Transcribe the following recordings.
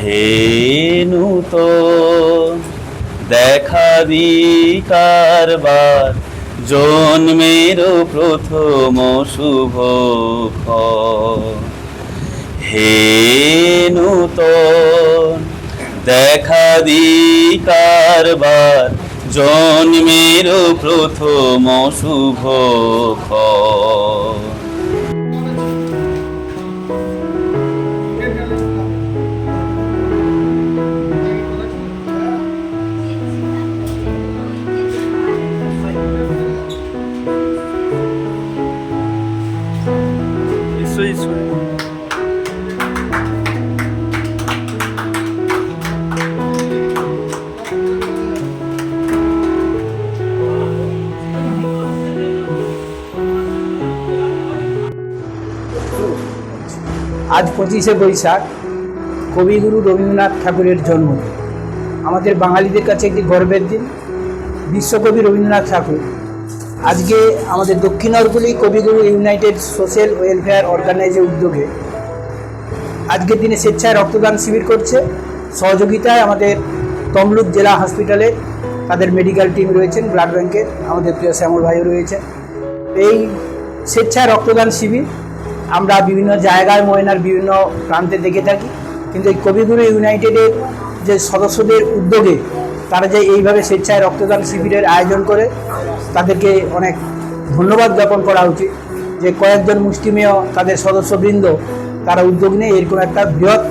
হে দেখা দি কারবার, জন্মের প্রথম শুভ। হে নূতন দেখা দি কারবার, জন্মের প্রথম শুভ আজ পঁচিশে বৈশাখ। কবিগুরু রবীন্দ্রনাথ ঠাকুরের জন্মদিন আমাদের বাঙালিদের কাছে একটি গর্বের দিন, বিশ্বকবি রবীন্দ্রনাথ ঠাকুর। আজকে আমাদের দক্ষিণারগুলি কবিগুরু ইউনাইটেড সোশ্যাল ওয়েলফেয়ার অর্গানাইজের উদ্যোগে আজকের দিনে স্বেচ্ছায় রক্তদান শিবির করছে। সহযোগিতায় আমাদের তমলুক জেলা হসপিটালে তাদের মেডিকেল টিম রয়েছেন, ব্লাড ব্যাংকের আমাদের প্রিয় শ্যামল ভাইও রয়েছেন। এই স্বেচ্ছায় রক্তদান শিবির আমরা বিভিন্ন জায়গায় ময়নার বিভিন্ন প্রান্তে দেখে থাকি। কিন্তু এই কবিগুরু ইউনাইটেডের যে সদস্যদের উদ্যোগে তারা যে এইভাবে স্বেচ্ছায় রক্তদান শিবিরের আয়োজন করে, তাদেরকে অনেক ধন্যবাদ জ্ঞাপন করা উচিত যে কয়েকজন মুষ্টিমেয় তাদের সদস্যবৃন্দ তারা উদ্যোগ নিয়ে এরকম একটা বৃহৎ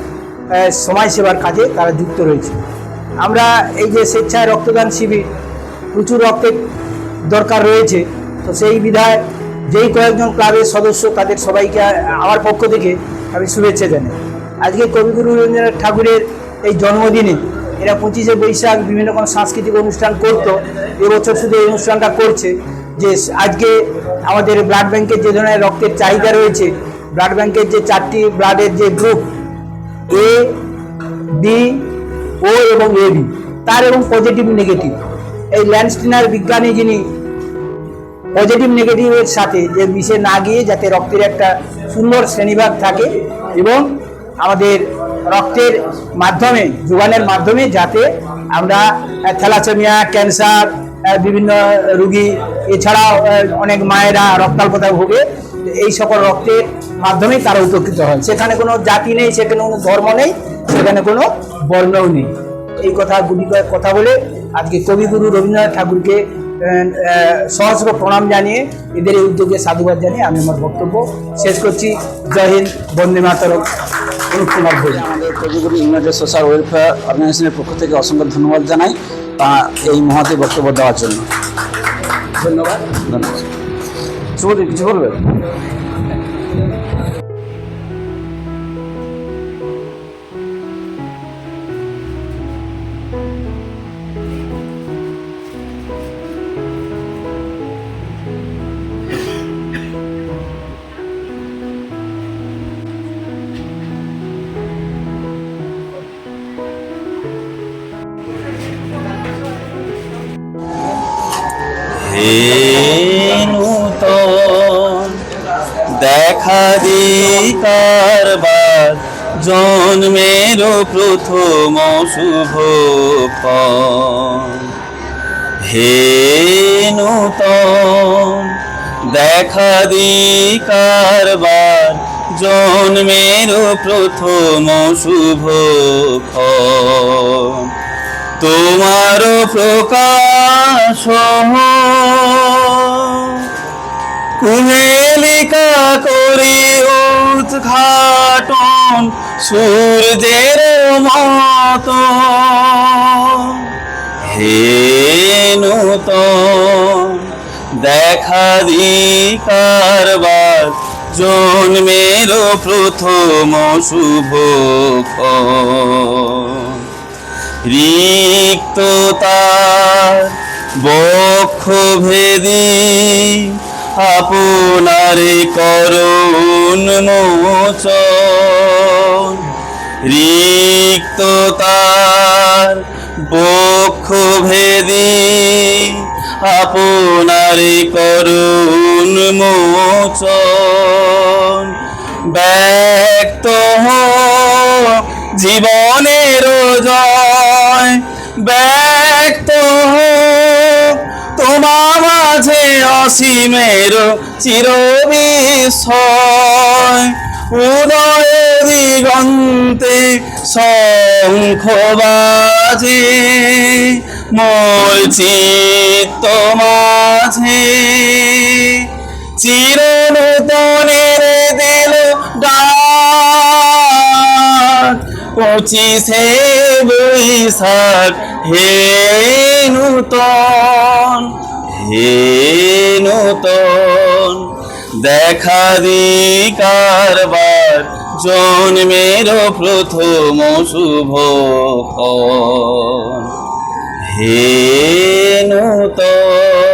সমাজসেবার কাজে তারা যুক্ত রয়েছে। আমরা এই যে স্বেচ্ছায় রক্তদান শিবির, প্রচুর রক্তের দরকার রয়েছে, তো সেই বিধায় যেই কয়েকজন ক্লাবের সদস্য তাদের সবাইকে আমার পক্ষ থেকে আমি শুভেচ্ছা জানাই। আজকে কবিগুরু রবীন্দ্রনাথ ঠাকুরের এই জন্মদিনে এরা পঁচিশে বৈশাখ বিভিন্ন রকম সাংস্কৃতিক অনুষ্ঠান করতো এবছর শুধু এই অনুষ্ঠানটা করছে। যে আজকে আমাদের ব্লাড ব্যাংকের যে ধরনের রক্তের চাহিদা রয়েছে, ব্লাড ব্যাংকের যে চারটি ব্লাডের যে গ্রুপ, এ, বি ও এবং এ বি, তার এবং পজিটিভ, নেগেটিভ। এই ল্যান্ডস্টিনার বিজ্ঞানী যিনি পজিটিভ নেগেটিভের সাথে যে মিশে না গিয়ে যাতে রক্তের একটা সুন্দর শ্রেণীভাগ থাকে এবং আমাদের রক্তের মাধ্যমে, যোগানের মাধ্যমে যাতে আমরা থ্যালাসেমিয়া, ক্যান্সার বিভিন্ন রুগী, এছাড়াও অনেক মায়েরা রক্তাল্পতায় ভোগে, এই সকল রক্তের মাধ্যমে তারা উপকৃত হয় সেখানে কোনো জাতি নেই, সেখানে কোনো ধর্ম নেই, সেখানে কোনো বর্ণও নেই। এই কথা গুলি, কথা বলে আজকে কবিগুরু রবীন্দ্রনাথ ঠাকুরকে সহস্র প্রণাম জানিয়ে এদের এই উদ্যোগে সাধুবাদ জানিয়ে আমি আমার বক্তব্য শেষ করছি। জয় হিন্দ বন্দে মাতরম। অনুপ কুমার ঘোষ আমাদের কবিগুরু ইউনাইটেড সোশ্যাল ওয়েলফেয়ার অর্গানাইজেশনের পক্ষ থেকে অসংখ্য ধন্যবাদ জানাই তা এই মহাতে বক্তব্য দেওয়ার জন্য। ধন্যবাদ। ধন্যবাদ। কিছু বলবেন? নূতন দেখা দি কারবার, জন্মের প্রথম শুভ। হে নূতন দেখা দি কারবার, জন্মের প্রথম শুভ। তোমার প্রকাশ কুহেলিকা করি উৎঘাটন সূর্যের মত হে নূতন দেখা দি কারবার জন্মের প্রথম শুভ ক্ষণ। রিক্ততার বক্ষ ভেদি আপনার করুণ মোচন। রিক্ততার বক্ষ ভেদি আপনার করুণ মোচন। ব্যক্ত জীবনের জয়, ব্যক্ত তোমার মাঝে অসীমের চিরবিস্ময়। উদয় দিগন্তে শঙ্খ বাজে মোর চিত্ত মাঝে। চির নূতনের দিল পঁচিশে বৈশাখ হে নূতন। হে নূতন দেখা দি কারবার জন্মের প্রথম শুভ হে নূতন